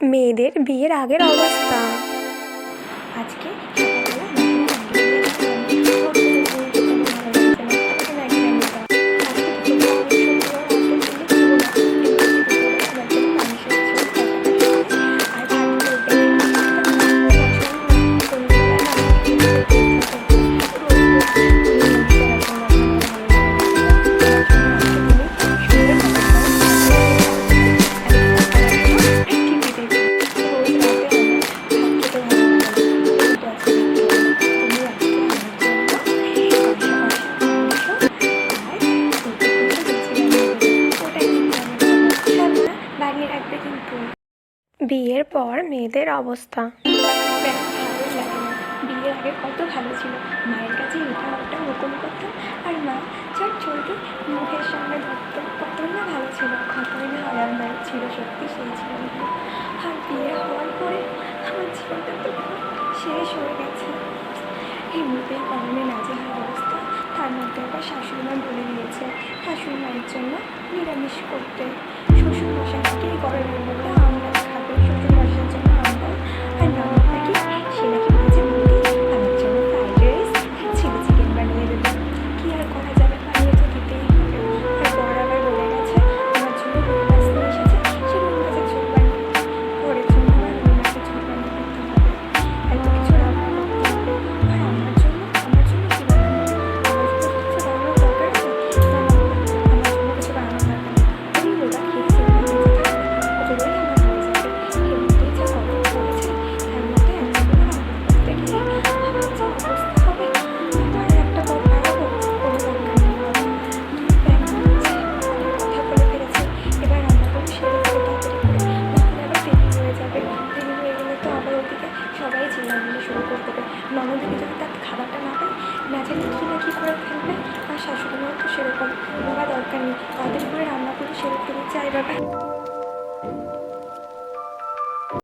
মেয়েদের বিয়ের আগের অবস্থা। আজকে বিয়ের পর মেয়েদের অবস্থা। বিয়ের আগে কত ভালো ছিল। মায়ের কাছে এটা ওটা হুকুম করতাম, আর মা চট চলতে মুখের সামনে ধরত, কত না ভালো ছিল, কতই না আরামদায়ক ছিল, সত্যি সেই জীবনগুলো আর বিয়ে হওয়ার পরে আমার জীবনটা তো শেষ হয়ে গেছে। এমনিতেই গরমে নাজেহাল অবস্থা, তার মধ্যে আবার শাশুড়ি মা বলে দিয়েছে শাশুড়ি মায়ের জন্য নিরামিষ করতে। চিল্লামিল্লি শুরু থেকে দেবে যদি তার খাবারটা না পায় না জানি কী না কী করে ফেলবে আর শাশুড়ি মতো সেরকম বাবা দরকার নেই। তাদের করে রান্না করে সেরকমই চাই বাবা।